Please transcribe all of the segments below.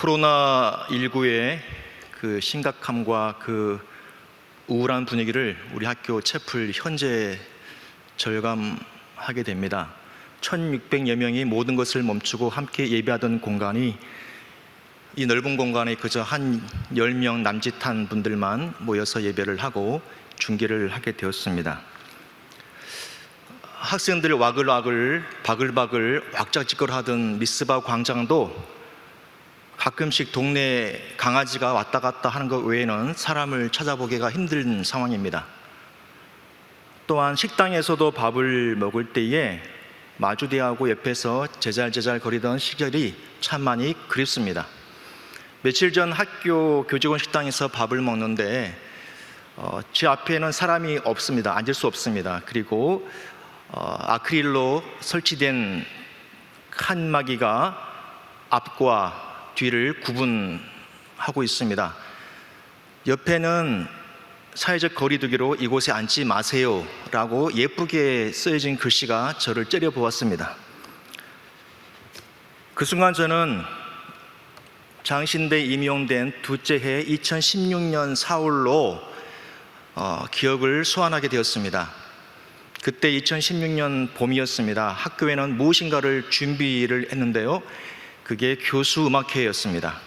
코로나 19의 그 심각함과 그 우울한 분위기를 우리 학교 채플 현재 절감하게 됩니다. 1600여 명이 모든 것을 멈추고 함께 예배하던 공간이 이 넓은 공간에 그저 한 10명 남짓한 분들만 모여서 예배를 하고 중계를 하게 되었습니다. 학생들 와글와글 바글바글 왁자지껄 하던 미스바 광장도 가끔씩 동네 강아지가 왔다 갔다 하는 것 외에는 사람을 찾아보기가 힘든 상황입니다. 또한 식당에서도 밥을 먹을 때에 마주대하고 옆에서 제잘제잘 거리던 시절이 참 많이 그립습니다. 며칠 전 학교 교직원 식당에서 밥을 먹는데 어, 제 앞에는 사람이 없습니다. 앉을 수 없습니다. 그리고 어, 아크릴로 설치된 칸막이가 앞과 뒤를 구분하고 있습니다. 옆에는 사회적 거리두기로 이곳에 앉지 마세요 라고 예쁘게 쓰여진 글씨가 저를 째려보았습니다. 그 순간 저는 장신대 임용된 둘째 해 2016년 4월로 어, 기억을 소환하게 되었습니다. 그때 2016년 봄이었습니다. 학교에는 무엇인가를 준비를 했는데요. 그게 교수 음악회였습니다.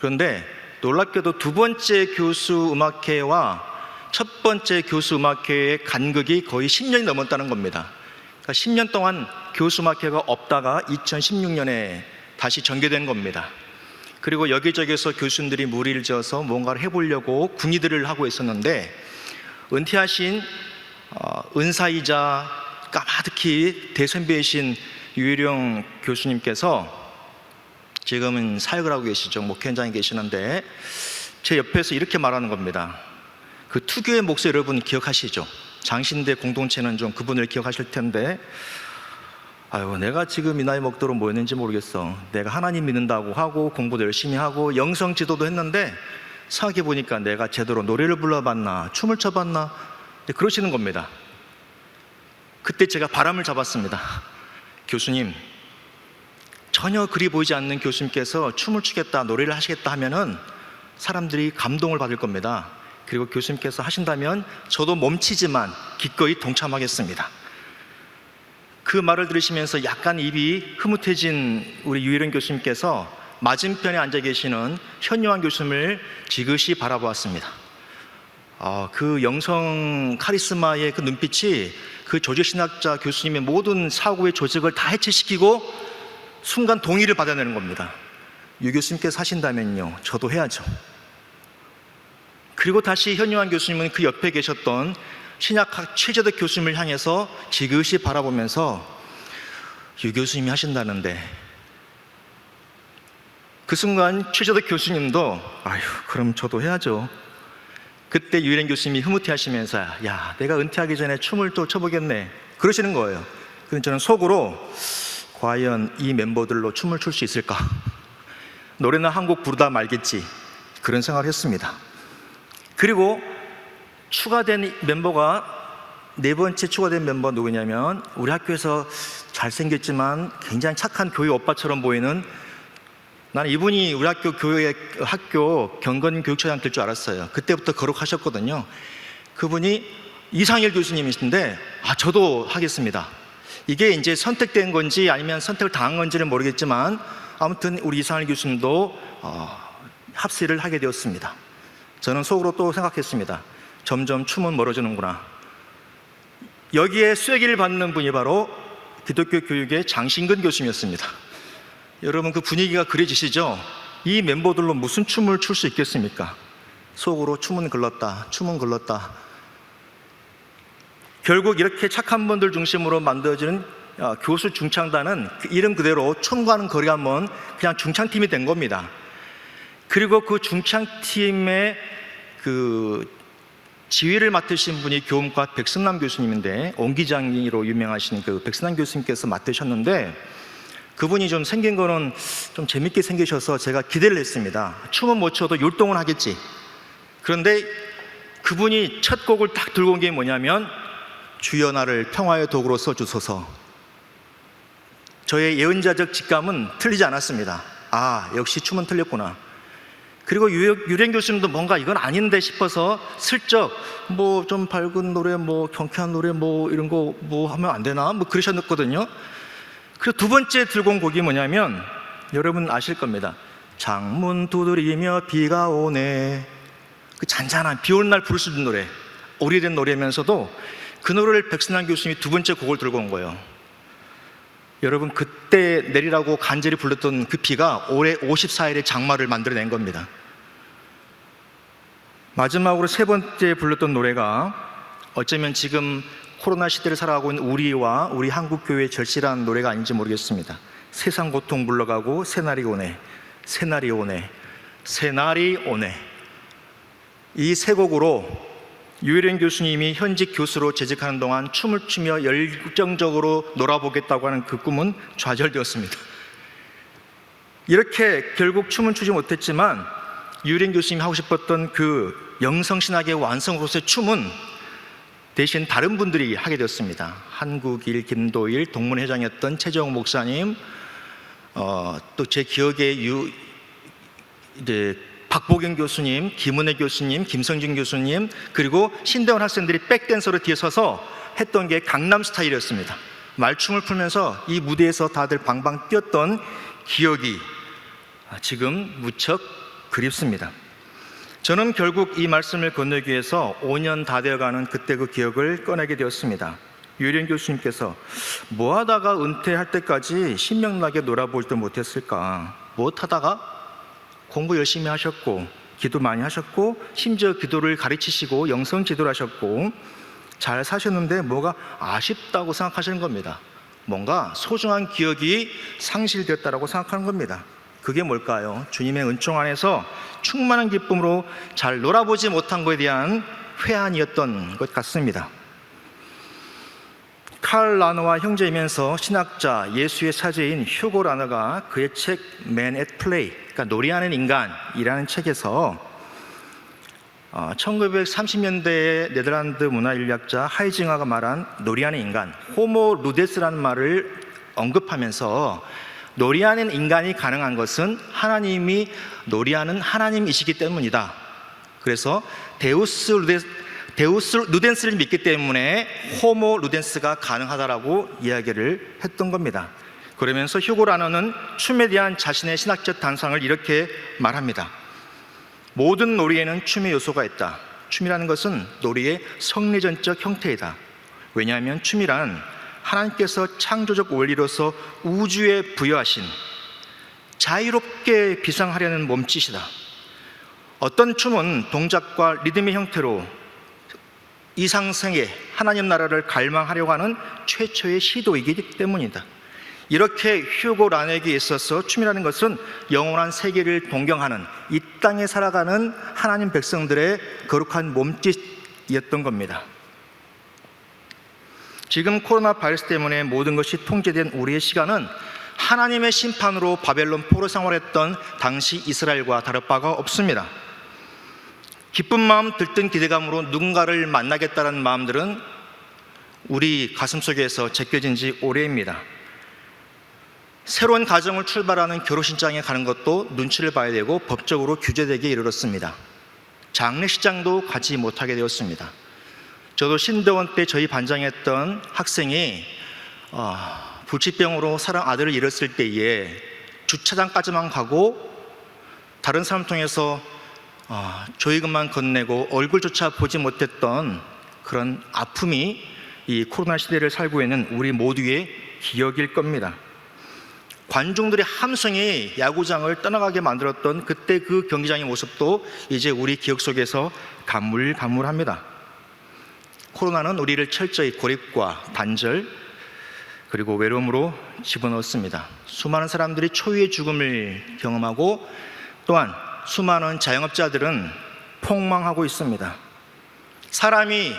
그런데 놀랍게도 두 번째 교수 음악회와 첫 번째 교수 음악회의 간극이 거의 10년이 넘었다는 겁니다. 그러니까 10년 동안 교수 음악회가 없다가 2016년에 다시 전개된 겁니다. 그리고 여기저기서 교수님들이 무리를 지어서 뭔가를 해보려고 군의들을 하고 있었는데 은퇴하신 어, 은사이자 까마득히 대선배이신 유일영 교수님께서 지금은 사역을 하고 계시죠. 목회 현장에 계시는데 제 옆에서 이렇게 말하는 겁니다. 그 투교의 목소 여러분 기억하시죠? 장신대 공동체는 좀 그분을 기억하실 텐데 아유 내가 지금 이 나이 먹도록 뭐였는지 모르겠어. 내가 하나님 믿는다고 하고 공부도 열심히 하고 영성 지도도 했는데 생각해 보니까 내가 제대로 노래를 불러봤나 춤을 춰봤나 그러시는 겁니다. 그때 제가 바람을 잡았습니다. 교수님 전혀 그리 보이지 않는 교수님께서 춤을 추겠다 노래를 하시겠다 하면은 사람들이 감동을 받을 겁니다. 그리고 교수님께서 하신다면 저도 몸치지만 기꺼이 동참하겠습니다. 그 말을 들으시면서 약간 입이 흐뭇해진 우리 유일은 교수님께서 맞은편에 앉아 계시는 현요한 교수님을 지그시 바라보았습니다. 어, 그 영성 카리스마의 그 눈빛이 그 조직신학자 교수님의 모든 사고의 조직을 다 해체시키고 순간 동의를 받아내는 겁니다. 유 교수님께서 하신다면요, 저도 해야죠. 그리고 다시 현요한 교수님은 그 옆에 계셨던 신약학 최재덕 교수님을 향해서 지그시 바라보면서 유 교수님이 하신다는데 그 순간 최재덕 교수님도 아유 그럼 저도 해야죠. 그때 유일행 교수님이 흐뭇해 하시면서 야 내가 은퇴하기 전에 춤을 또 춰보겠네 그러시는 거예요. 그럼 저는 속으로 과연 이 멤버들로 춤을 출 수 있을까? 노래는 한 곡 부르다 말겠지 그런 생각을 했습니다. 그리고 추가된 멤버가 네 번째 추가된 멤버 누구냐면 우리 학교에서 잘생겼지만 굉장히 착한 교회 오빠처럼 보이는 나는 이분이 우리 학교 교회 학교 경건 교육처장 될 줄 알았어요. 그때부터 거룩하셨거든요. 그분이 이상일 교수님이신데 아 저도 하겠습니다. 이게 이제 선택된 건지 아니면 선택을 당한 건지는 모르겠지만 아무튼 우리 이상일 교수님도 어, 합세를 하게 되었습니다. 저는 속으로 또 생각했습니다. 점점 춤은 멀어지는구나. 여기에 쐐기를 받는 분이 바로 기독교 교육의 장신근 교수님이었습니다. 여러분 그 분위기가 그려지시죠? 이 멤버들로 무슨 춤을 출 수 있겠습니까? 속으로 춤은 글렀다, 춤은 글렀다. 결국 이렇게 착한 분들 중심으로 만들어지는 어, 교수 중창단은 그 이름 그대로 춤과는 거리가 먼 그냥 중창팀이 된 겁니다. 그리고 그 중창팀의 그 지휘를 맡으신 분이 교음과 백승남 교수님인데 옹기장이로 유명하신 그 백승남 교수님께서 맡으셨는데 그분이 좀 생긴 거는 좀 재밌게 생기셔서 제가 기대를 했습니다. 춤은 못 춰도 율동은 하겠지. 그런데 그분이 첫 곡을 딱 들고 온 게 뭐냐면 주여 나를 평화의 도구로 써주소서. 저의 예언자적 직감은 틀리지 않았습니다. 아, 역시 춤은 틀렸구나. 그리고 유- 유령 교수님도 뭔가 이건 아닌데 싶어서 슬쩍 뭐 좀 밝은 노래, 뭐 경쾌한 노래, 뭐 이런 거 뭐 하면 안 되나? 뭐 그러셨거든요. 그리고 두 번째 들고 온 곡이 뭐냐면 여러분 아실 겁니다. 창문 두드리며 비가 오네. 그 잔잔한 비 오는 날 부를 수 있는 노래. 오래된 노래면서도 그 노래를 백선환 교수님이 두 번째 곡을 들고 온 거예요. 여러분 그때 내리라고 간절히 불렀던 그 비가 올해 54일의 장마를 만들어낸 겁니다. 마지막으로 세 번째 불렀던 노래가 어쩌면 지금 코로나 시대를 살아가고 있는 우리와 우리 한국 교회의 절실한 노래가 아닌지 모르겠습니다. 세상 고통 물러가고 새날이 오네, 새날이 오네, 새날이 오네. 이 세 곡으로 유일행 교수님이 현직 교수로 재직하는 동안 춤을 추며 열정적으로 놀아보겠다고 하는 그 꿈은 좌절되었습니다. 이렇게 결국 춤은 추지 못했지만 유일행 교수님이 하고 싶었던 그 영성신학의 완성으로서의 춤은 대신 다른 분들이 하게 되었습니다. 한국일, 김도일, 동문회장이었던 최정 목사님, 어, 또 제 기억에 유, 이제 박보경 교수님, 김은혜 교수님, 김성진 교수님, 그리고 신대원 학생들이 백댄서로 뒤에 서서 했던 게 강남 스타일이었습니다. 말춤을 풀면서 이 무대에서 다들 방방 뛰었던 기억이 지금 무척 그립습니다. 저는 결국 이 말씀을 건너기 위해서 5년 다 되어가는 그때 그 기억을 꺼내게 되었습니다. 유령 교수님께서 뭐 하다가 은퇴할 때까지 신명나게 놀아보지도 못했을까? 무엇 하다가 공부 열심히 하셨고 기도 많이 하셨고 심지어 기도를 가르치시고 영성 지도를 하셨고 잘 사셨는데 뭐가 아쉽다고 생각하시는 겁니다. 뭔가 소중한 기억이 상실되었다라고 생각하는 겁니다. 그게 뭘까요? 주님의 은총 안에서 충만한 기쁨으로 잘 놀아보지 못한 것에 대한 회한이었던 것 같습니다. 칼 라너와 형제이면서 신학자 예수의 사제인 휴고 라너가 그의 책 Man at Play, 그러니까 놀이하는 인간이라는 책에서 어, 1930년대에 네덜란드 문화인류학자 하이징하가 말한 놀이하는 인간, 호모 루데스라는 말을 언급하면서 놀이하는 인간이 가능한 것은 하나님이 놀이하는 하나님이시기 때문이다. 그래서 데우스 루데스 데우스 루덴스를 믿기 때문에 호모 루덴스가 가능하다라고 이야기를 했던 겁니다. 그러면서 휴고 라너는 춤에 대한 자신의 신학적 단상을 이렇게 말합니다. 모든 놀이에는 춤의 요소가 있다. 춤이라는 것은 놀이의 성리전적 형태이다. 왜냐하면 춤이란 하나님께서 창조적 원리로서 우주에 부여하신 자유롭게 비상하려는 몸짓이다. 어떤 춤은 동작과 리듬의 형태로 이상생의 하나님 나라를 갈망하려고 하는 최초의 시도이기 때문이다. 이렇게 휴고 란에게 있어서 춤이라는 것은 영원한 세계를 동경하는 이 땅에 살아가는 하나님 백성들의 거룩한 몸짓이었던 겁니다. 지금 코로나 바이러스 때문에 모든 것이 통제된 우리의 시간은 하나님의 심판으로 바벨론 포로 생활했던 당시 이스라엘과 다를 바가 없습니다. 기쁜 마음 들뜬 기대감으로 누군가를 만나겠다는 마음들은 우리 가슴 속에서 제껴진 지 오래입니다. 새로운 가정을 출발하는 결혼식장에 가는 것도 눈치를 봐야 되고 법적으로 규제되게 이르렀습니다. 장례식장도 가지 못하게 되었습니다. 저도 신대원 때 저희 반장에 했던 학생이 어, 불치병으로 사랑 아들을 잃었을 때에 주차장까지만 가고 다른 사람 통해서 어, 조의금만 건네고 얼굴조차 보지 못했던 그런 아픔이 이 코로나 시대를 살고 있는 우리 모두의 기억일 겁니다. 관중들의 함성이 야구장을 떠나가게 만들었던 그때 그 경기장의 모습도 이제 우리 기억 속에서 가물가물합니다. 코로나는 우리를 철저히 고립과 단절 그리고 외로움으로 집어넣었습니다. 수많은 사람들이 초유의 죽음을 경험하고 또한 수많은 자영업자들은 폭망하고 있습니다. 사람이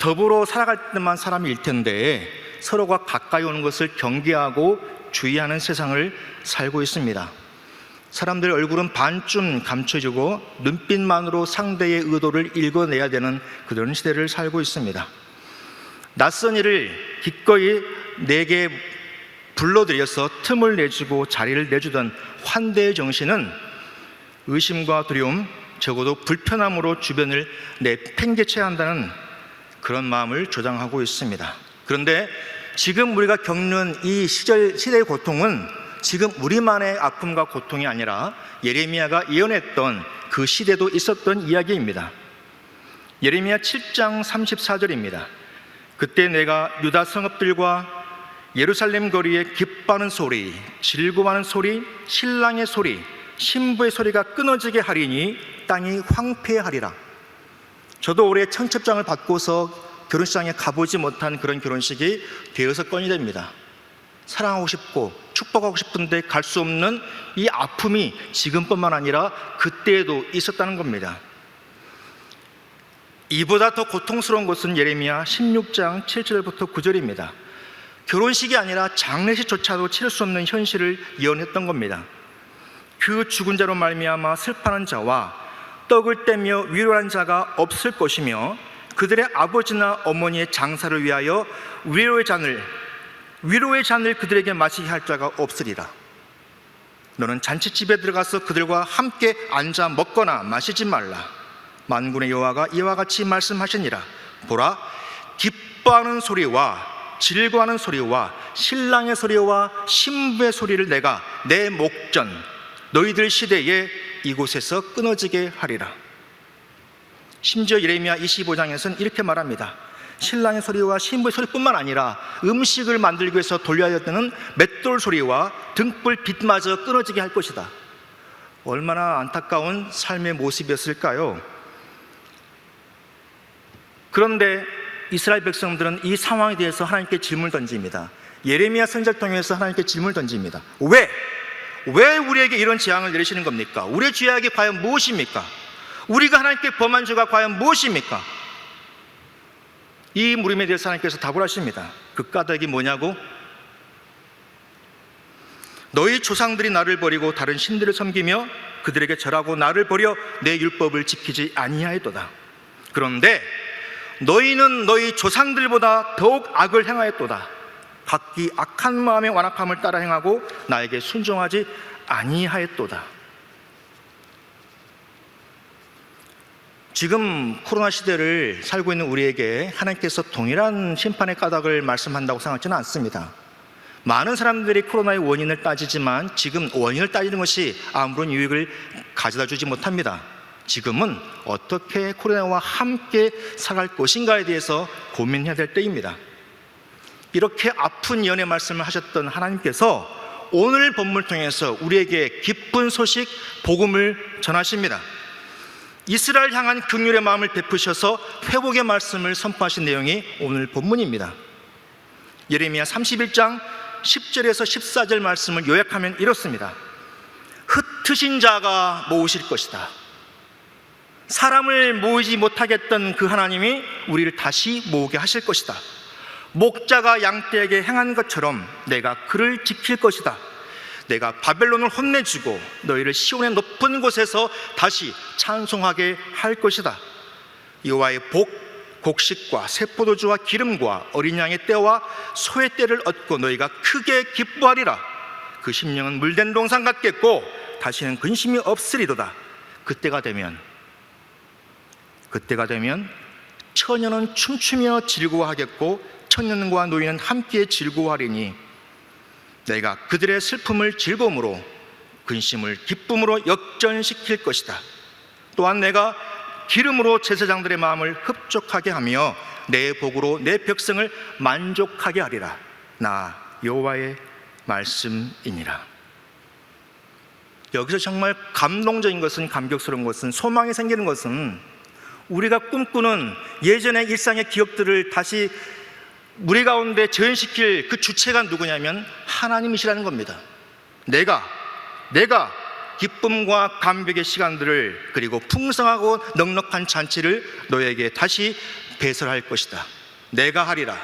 더불어 살아갈 때만 사람일 텐데 서로가 가까이 오는 것을 경계하고 주의하는 세상을 살고 있습니다. 사람들의 얼굴은 반쯤 감춰지고 눈빛만으로 상대의 의도를 읽어내야 되는 그런 시대를 살고 있습니다. 낯선 일을 기꺼이 내게 불러들여서 틈을 내주고 자리를 내주던 환대의 정신은 의심과 두려움, 적어도 불편함으로 주변을 내팽개쳐야 한다는 그런 마음을 조장하고 있습니다. 그런데 지금 우리가 겪는 이 시절 시대의 고통은 지금 우리만의 아픔과 고통이 아니라 예레미야가 예언했던 그 시대도 있었던 이야기입니다. 예레미야 7장 34절입니다. 그때 내가 유다 성읍들과 예루살렘 거리에 기뻐하는 소리, 즐거워하는 소리, 신랑의 소리, 신부의 소리가 끊어지게 하리니 땅이 황폐하리라. 저도 올해 청첩장을 받고서 결혼식장에 가보지 못한 그런 결혼식이 대여섯 건이 됩니다. 사랑하고 싶고 축복하고 싶은데 갈 수 없는 이 아픔이 지금뿐만 아니라 그때에도 있었다는 겁니다. 이보다 더 고통스러운 것은 예레미야 16장 7절부터 9절입니다. 결혼식이 아니라 장례식조차도 치를 수 없는 현실을 예언했던 겁니다. 그 죽은 자로 말미암아 슬퍼하는 자와 떡을 떼며 위로하는 자가 없을 것이며 그들의 아버지나 어머니의 장사를 위하여 위로의 잔을 위로의 잔을 그들에게 마시게 할 자가 없으리라. 너는 잔치집에 들어가서 그들과 함께 앉아 먹거나 마시지 말라. 만군의 여호와가 이와 같이 말씀하시니라. 보라, 기뻐하는 소리와 즐거워하는 소리와 신랑의 소리와 신부의 소리를 내가 내 목전 너희들 시대에 이곳에서 끊어지게 하리라. 심지어 예레미야 25장에서는 이렇게 말합니다. 신랑의 소리와 신부의 소리뿐만 아니라 음식을 만들기 위해서 돌려야 되는 맷돌 소리와 등불 빛마저 끊어지게 할 것이다. 얼마나 안타까운 삶의 모습이었을까요? 그런데 이스라엘 백성들은 이 상황에 대해서 하나님께 질문을 던집니다. 예레미야 선지자를 통해서 하나님께 질문을 던집니다. 왜? 왜 우리에게 이런 재앙을 내리시는 겁니까? 우리의 죄악이 과연 무엇입니까? 우리가 하나님께 범한 죄가 과연 무엇입니까? 이 물음에 대해서 하나님께서 답을 하십니다. 그 까닭이 뭐냐고? 너희 조상들이 나를 버리고 다른 신들을 섬기며 그들에게 절하고 나를 버려 내 율법을 지키지 아니하였도다. 그런데 너희는 너희 조상들보다 더욱 악을 행하였도다. 각기 악한 마음의 완악함을 따라 행하고 나에게 순종하지 아니하였도다. 지금 코로나 시대를 살고 있는 우리에게 하나님께서 동일한 심판의 까닭을 말씀한다고 생각하지는 않습니다. 많은 사람들이 코로나의 원인을 따지지만 지금 원인을 따지는 것이 아무런 유익을 가져다 주지 못합니다. 지금은 어떻게 코로나와 함께 살아갈 것인가에 대해서 고민해야 될 때입니다. 이렇게 아픈 연의 말씀을 하셨던 하나님께서 오늘 본문을 통해서 우리에게 기쁜 소식, 복음을 전하십니다. 이스라엘 향한 긍휼의 마음을 베푸셔서 회복의 말씀을 선포하신 내용이 오늘 본문입니다. 예레미야 31장 10절에서 14절 말씀을 요약하면 이렇습니다. 흩으신 자가 모으실 것이다. 사람을 모으지 못하겠던 그 하나님이 우리를 다시 모으게 하실 것이다. 목자가 양떼에게 행한 것처럼 내가 그를 지킬 것이다. 내가 바벨론을 혼내주고 너희를 시온의 높은 곳에서 다시 찬송하게 할 것이다. 여호와의 복, 곡식과 새포도주와 기름과 어린 양의 떼와 소의 떼를 얻고 너희가 크게 기뻐하리라. 그 심령은 물된 동산 같겠고 다시는 근심이 없으리로다. 그때가 되면 그때가 되면 처녀는 춤추며 즐거워하겠고 청년과 노인은 함께 즐거워하리니 내가 그들의 슬픔을 즐거움으로 근심을 기쁨으로 역전시킬 것이다. 또한 내가 기름으로 제사장들의 마음을 흡족하게 하며 내 복으로 내 백성을 만족하게 하리라. 나 여호와의 말씀이니라. 여기서 정말 감동적인 것은 감격스러운 것은 소망이 생기는 것은 우리가 꿈꾸는 예전의 일상의 기억들을 다시 우리 가운데 재현시킬 그 주체가 누구냐면 하나님이시라는 겁니다. 내가 내가 기쁨과 감격의 시간들을 그리고 풍성하고 넉넉한 잔치를 너에게 다시 배설할 것이다. 내가 하리라.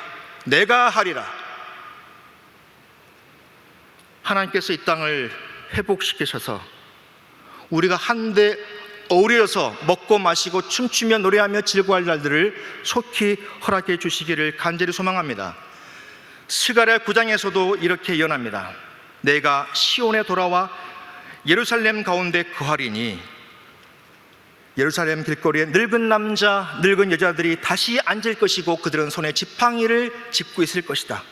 내가 하리라. 하나님께서 이 땅을 회복시키셔서 우리가 한데 어우러서 먹고 마시고 춤추며 노래하며 즐거워할 날들을 속히 허락해 주시기를 간절히 소망합니다. 스가랴 9장에서도 이렇게 예언합니다. 내가 시온에 돌아와 예루살렘 가운데 거하리니 예루살렘 길거리에 늙은 남자, 늙은 여자들이 다시 앉을 것이고 그들은 손에 지팡이를 짚고 있을 것이다.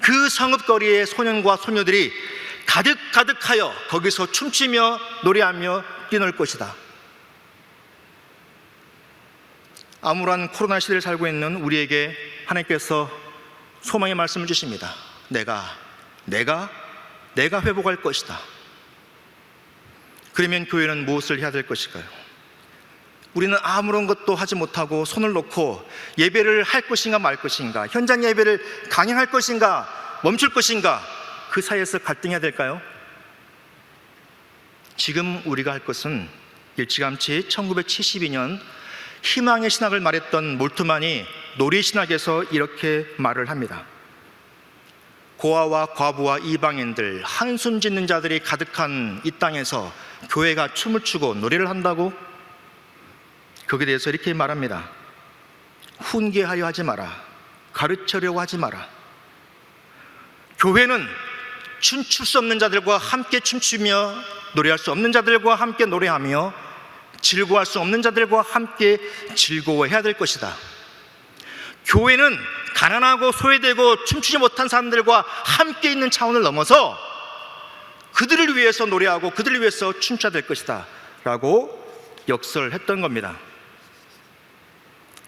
그 성읍거리에 소년과 소녀들이 가득가득하여 거기서 춤추며 노래하며 뛰놀 것이다. 암울한 코로나 시대를 살고 있는 우리에게 하나님께서 소망의 말씀을 주십니다. 내가, 내가, 내가 회복할 것이다. 그러면 교회는 무엇을 해야 될 것일까요? 우리는 아무런 것도 하지 못하고 손을 놓고 예배를 할 것인가 말 것인가, 현장 예배를 강행할 것인가, 멈출 것인가, 그 사이에서 갈등해야 될까요? 지금 우리가 할 것은 일찌감치 1972년 희망의 신학을 말했던 몰트만이 놀이 신학에서 이렇게 말을 합니다. 고아와 과부와 이방인들, 한숨 짓는 자들이 가득한 이 땅에서 교회가 춤을 추고 노래를 한다고 거기에 대해서 이렇게 말합니다. 훈계하려 하지 마라. 가르쳐려고 하지 마라. 교회는 춤출 수 없는 자들과 함께 춤추며 노래할 수 없는 자들과 함께 노래하며 즐거워할 수 없는 자들과 함께 즐거워해야 될 것이다. 교회는 가난하고 소외되고 춤추지 못한 사람들과 함께 있는 차원을 넘어서 그들을 위해서 노래하고 그들을 위해서 춤춰야 될 것이다. 라고 역설했던 겁니다.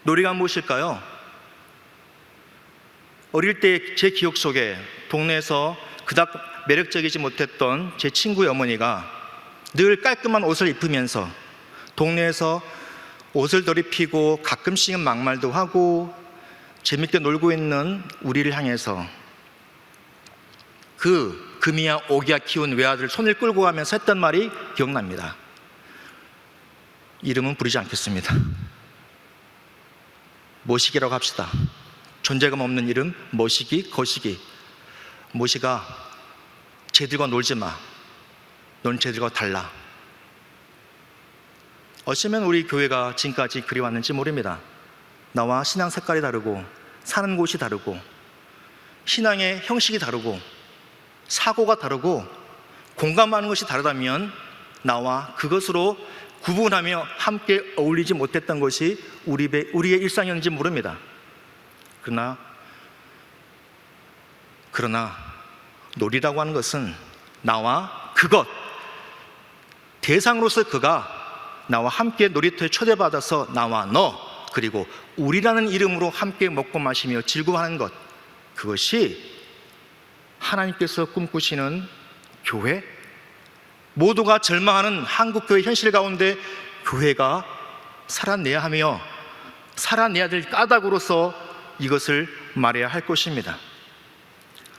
노래가 무엇일까요? 어릴 때 제 기억 속에 동네에서 그닥 매력적이지 못했던 제 친구의 어머니가 늘 깔끔한 옷을 입으면서 동네에서 옷을 더입히고 가끔씩은 막말도 하고 재밌게 놀고 있는 우리를 향해서 그 금이야 오기야 키운 외아들 손을 끌고 가면서 했던 말이 기억납니다. 이름은 부르지 않겠습니다. 모시기라고 합시다. 존재감 없는 이름 모시기 거시기 모시가 쟤들과 놀지 마. 넌 쟤들과 달라. 어쩌면 우리 교회가 지금까지 그리 왔는지 모릅니다. 나와 신앙 색깔이 다르고 사는 곳이 다르고 신앙의 형식이 다르고 사고가 다르고 공감하는 것이 다르다면 나와 그것으로 구분하며 함께 어울리지 못했던 것이 우리, 우리의 일상이었는지 모릅니다. 그러나 그러나 놀이라고 하는 것은 나와 그것 대상으로서 그가 나와 함께 놀이터에 초대받아서 나와 너 그리고 우리라는 이름으로 함께 먹고 마시며 즐거워하는 것 그것이 하나님께서 꿈꾸시는 교회 모두가 절망하는 한국 교회 현실 가운데 교회가 살아내야 하며 살아내야 될 까닭으로서 이것을 말해야 할 것입니다.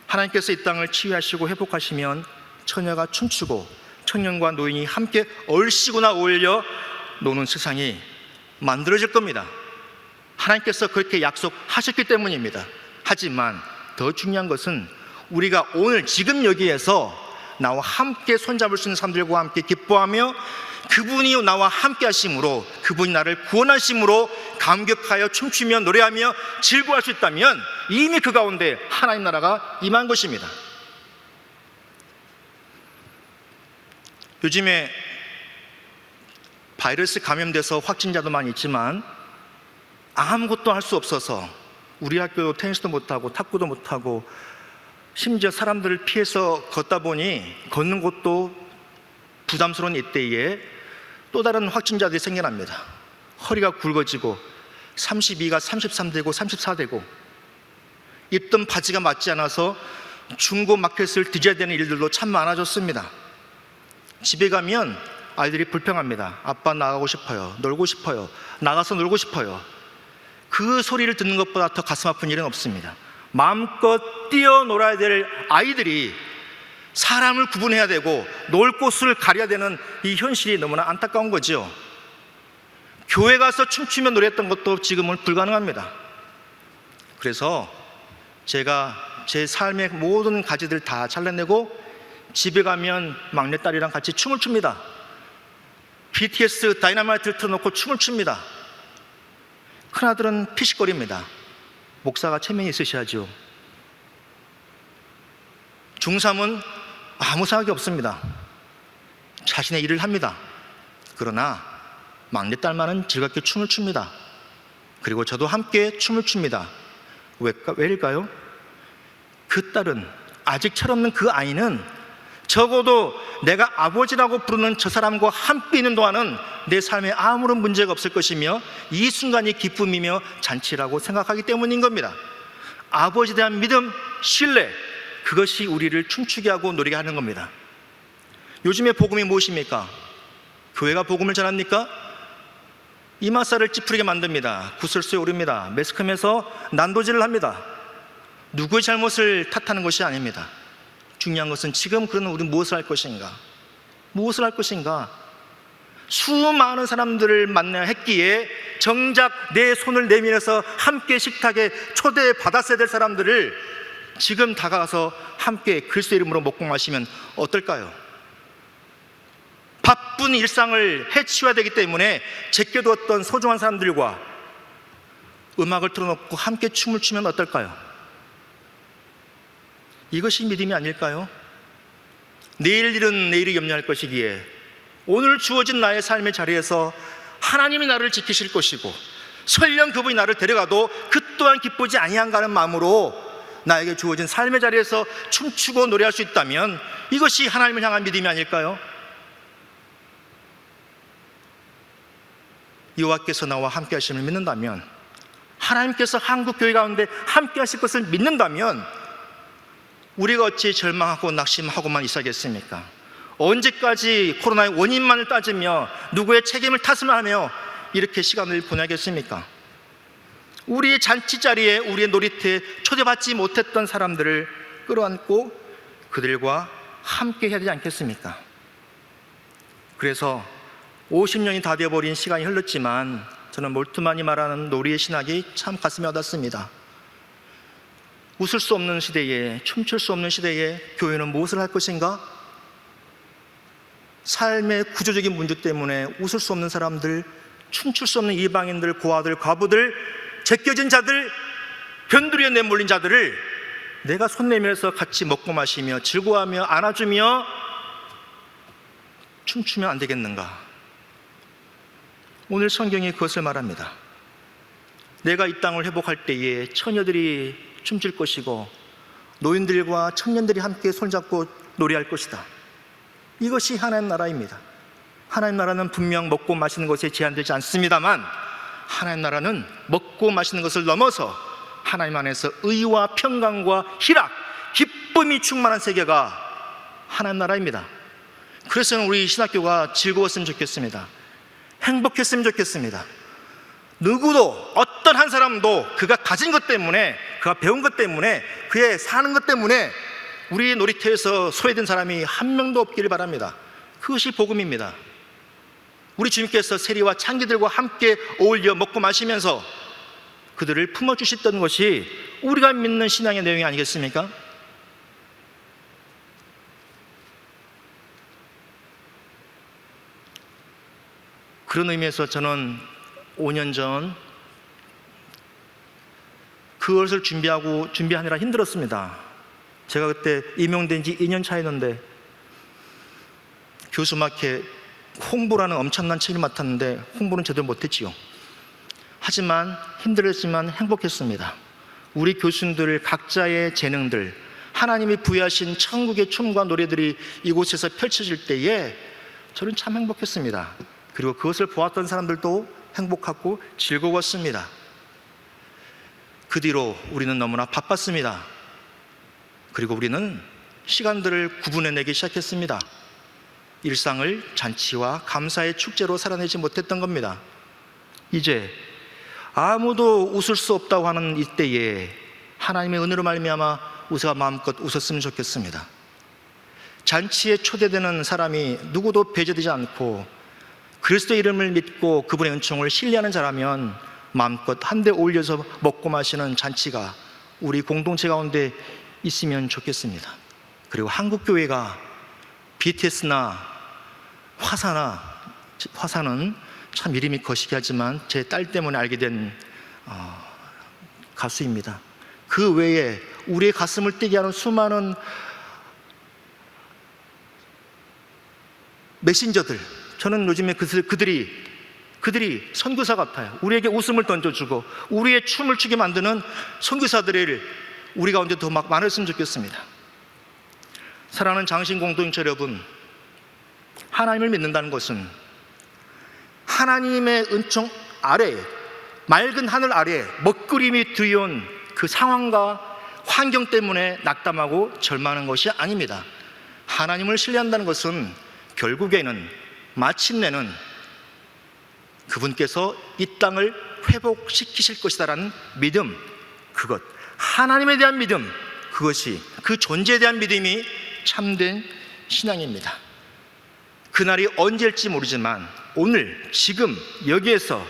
하나님께서 이 땅을 치유하시고 회복하시면 처녀가 춤추고 청년과 노인이 함께 얼씨구나 어울려 노는 세상이 만들어질 겁니다. 하나님께서 그렇게 약속하셨기 때문입니다. 하지만 더 중요한 것은 우리가 오늘 지금 여기에서 나와 함께 손잡을 수 있는 사람들과 함께 기뻐하며 그분이 나와 함께 하심으로 그분이 나를 구원하심으로 감격하여 춤추며 노래하며 즐거워할 수 있다면 이미 그 가운데 하나님 나라가 임한 것입니다. 요즘에 바이러스 감염돼서 확진자도 많이 있지만 아무것도 할 수 없어서 우리 학교 테니스도 못하고 탁구도 못하고 심지어 사람들을 피해서 걷다 보니 걷는 것도 부담스러운 이때에 또 다른 확진자들이 생겨납니다. 허리가 굵어지고 32가 33되고 34되고 입던 바지가 맞지 않아서 중고 마켓을 뒤져야 되는 일들도 참 많아졌습니다. 집에 가면 아이들이 불평합니다. 아빠 나가고 싶어요. 놀고 싶어요. 나가서 놀고 싶어요. 그 소리를 듣는 것보다 더 가슴 아픈 일은 없습니다. 마음껏 뛰어놀아야 될 아이들이 사람을 구분해야 되고 놀 곳을 가려야 되는 이 현실이 너무나 안타까운 거죠. 교회 가서 춤추며 노래했던 것도 지금은 불가능합니다. 그래서 제가 제 삶의 모든 가지들 다 잘라내고 집에 가면 막내딸이랑 같이 춤을 춥니다. BTS 다이나마이트를 틀어놓고 춤을 춥니다. 큰아들은 피식거립니다. 목사가 체면이 있으셔야죠. 중3은 아무 생각이 없습니다. 자신의 일을 합니다. 그러나 막내딸만은 즐겁게 춤을 춥니다. 그리고 저도 함께 춤을 춥니다. 왜일까, 왜일까요? 그 딸은 아직 철없는 그 아이는 적어도 내가 아버지라고 부르는 저 사람과 함께 있는 동안은 내 삶에 아무런 문제가 없을 것이며 이 순간이 기쁨이며 잔치라고 생각하기 때문인 겁니다. 아버지에 대한 믿음, 신뢰, 그것이 우리를 춤추게 하고 노리게 하는 겁니다. 요즘의 복음이 무엇입니까? 교회가 복음을 전합니까? 이마살을 찌푸리게 만듭니다. 구설수에 오릅니다. 매스컴에서 난도질을 합니다. 누구의 잘못을 탓하는 것이 아닙니다. 중요한 것은 지금 그러는 우리 무엇을 할 것인가? 무엇을 할 것인가? 수많은 사람들을 만나야 했기에 정작 내 손을 내밀어서 함께 식탁에 초대해 받았어야 될 사람들을 지금 다가가서 함께 그리스도 이름으로 마시면 어떨까요? 바쁜 일상을 해치워야 되기 때문에 제껴두었던 소중한 사람들과 음악을 틀어놓고 함께 춤을 추면 어떨까요? 이것이 믿음이 아닐까요? 내일 일은 내일이 염려할 것이기에 오늘 주어진 나의 삶의 자리에서 하나님이 나를 지키실 것이고 설령 그분이 나를 데려가도 그 또한 기쁘지 아니한가는 마음으로 나에게 주어진 삶의 자리에서 춤추고 노래할 수 있다면 이것이 하나님을 향한 믿음이 아닐까요? 여호와께서 나와 함께 하심을 믿는다면 하나님께서 한국 교회 가운데 함께 하실 것을 믿는다면 우리가 어찌 절망하고 낙심하고만 있어야겠습니까? 언제까지 코로나의 원인만을 따지며 누구의 책임을 탓을 하며 이렇게 시간을 보내겠습니까? 우리의 잔치 자리에 우리의 놀이터에 초대받지 못했던 사람들을 끌어안고 그들과 함께 해야 되지 않겠습니까? 그래서 50년이 다 되어버린 시간이 흘렀지만 저는 몰트만이 말하는 놀이의 신학이 참 가슴에 와닿습니다. 웃을 수 없는 시대에 춤출 수 없는 시대에 교회는 무엇을 할 것인가? 삶의 구조적인 문제 때문에 웃을 수 없는 사람들, 춤출 수 없는 이방인들, 고아들, 과부들, 제껴진 자들, 변두리에 내몰린 자들을 내가 손 내밀어서 같이 먹고 마시며 즐거워하며 안아주며 춤추면 안 되겠는가? 오늘 성경이 그것을 말합니다. 내가 이 땅을 회복할 때에 처녀들이 춤출 것이고 노인들과 청년들이 함께 손잡고 노래할 것이다. 이것이 하나님 나라입니다. 하나님 나라는 분명 먹고 마시는 것에 제한되지 않습니다만 하나님 나라는 먹고 마시는 것을 넘어서 하나님 안에서 의와 평강과 희락, 기쁨이 충만한 세계가 하나님 나라입니다. 그래서 우리 신학교가 즐거웠으면 좋겠습니다. 행복했으면 좋겠습니다. 누구도 어떤 한 사람도 그가 가진 것 때문에 그가 배운 것 때문에 그의 사는 것 때문에 우리 놀이터에서 소외된 사람이 한 명도 없기를 바랍니다. 그것이 복음입니다. 우리 주님께서 세리와 창기들과 함께 어울려 먹고 마시면서 그들을 품어주셨던 것이 우리가 믿는 신앙의 내용이 아니겠습니까? 그런 의미에서 저는 5년 전 그것을 준비하고 준비하느라 힘들었습니다. 제가 그때 임용된 지 2년 차였는데 교수마켓 홍보라는 엄청난 책을 맡았는데 홍보는 제대로 못했지요. 하지만 힘들었지만 행복했습니다. 우리 교수님들 각자의 재능들 하나님이 부여하신 천국의 춤과 노래들이 이곳에서 펼쳐질 때에 저는 참 행복했습니다. 그리고 그것을 보았던 사람들도 행복하고 즐거웠습니다. 그 뒤로 우리는 너무나 바빴습니다. 그리고 우리는 시간들을 구분해내기 시작했습니다. 일상을 잔치와 감사의 축제로 살아내지 못했던 겁니다. 이제 아무도 웃을 수 없다고 하는 이때에 하나님의 은혜로 말미암아 우리가 마음껏 웃었으면 좋겠습니다. 잔치에 초대되는 사람이 누구도 배제되지 않고 그리스도의 이름을 믿고 그분의 은총을 신뢰하는 자라면 마음껏 한데 올려서 먹고 마시는 잔치가 우리 공동체 가운데 있으면 좋겠습니다. 그리고 한국 교회가 BTS나 화사나 화사는 참 이름이 거시기하지만 제 딸 때문에 알게 된 어, 가수입니다. 그 외에 우리의 가슴을 뛰게 하는 수많은 메신저들 저는 요즘에 그들, 그들이 그들이 선교사 같아요. 우리에게 웃음을 던져주고 우리의 춤을 추게 만드는 선교사들을 우리 가운데 더 막 많았으면 좋겠습니다. 사랑하는 장신 공동체 여러분, 하나님을 믿는다는 것은 하나님의 은총 아래 맑은 하늘 아래 먹구름이 들여온 그 상황과 환경 때문에 낙담하고 절망하는 것이 아닙니다. 하나님을 신뢰한다는 것은 결국에는 마침내는 그분께서 이 땅을 회복시키실 것이다라는 믿음, 그것, 하나님에 대한 믿음, 그것이 그 존재에 대한 믿음이 참된 신앙입니다. 그날이 언제일지 모르지만 오늘 지금 여기에서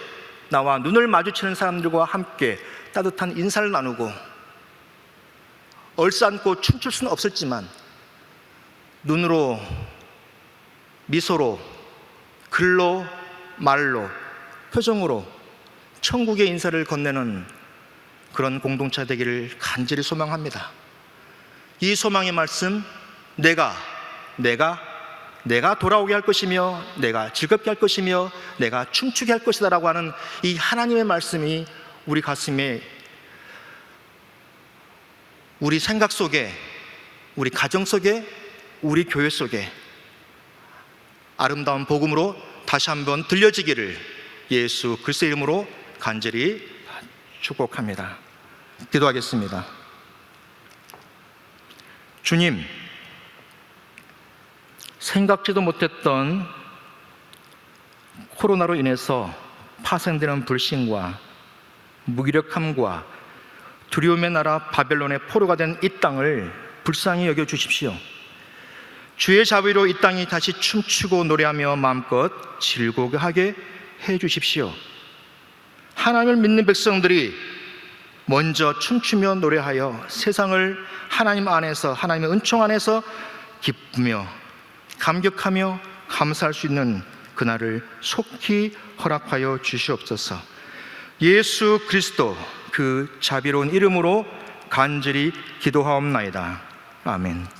나와 눈을 마주치는 사람들과 함께 따뜻한 인사를 나누고 얼싸안고 춤출 수는 없었지만 눈으로 미소로 글로 말로 표정으로 천국의 인사를 건네는 그런 공동체 되기를 간절히 소망합니다. 이 소망의 말씀 내가 내가 내가 돌아오게 할 것이며 내가 즐겁게 할 것이며 내가 춤추게 할 것이다 라고 하는 이 하나님의 말씀이 우리 가슴에 우리 생각 속에 우리 가정 속에 우리 교회 속에 아름다운 복음으로 다시 한번 들려지기를 예수 그리스도 이름으로 간절히 축복합니다. 기도하겠습니다. 주님, 생각지도 못했던 코로나로 인해서 파생되는 불신과 무기력함과 두려움의 나라 바벨론의 포로가 된 이 땅을 불쌍히 여겨 주십시오. 주의 자비로 이 땅이 다시 춤추고 노래하며 마음껏 즐거워하게 해 주십시오. 하나님을 믿는 백성들이 먼저 춤추며 노래하여 세상을 하나님 안에서 하나님의 은총 안에서 기쁘며 감격하며 감사할 수 있는 그날을 속히 허락하여 주시옵소서. 예수 그리스도 그 자비로운 이름으로 간절히 기도하옵나이다. 아멘.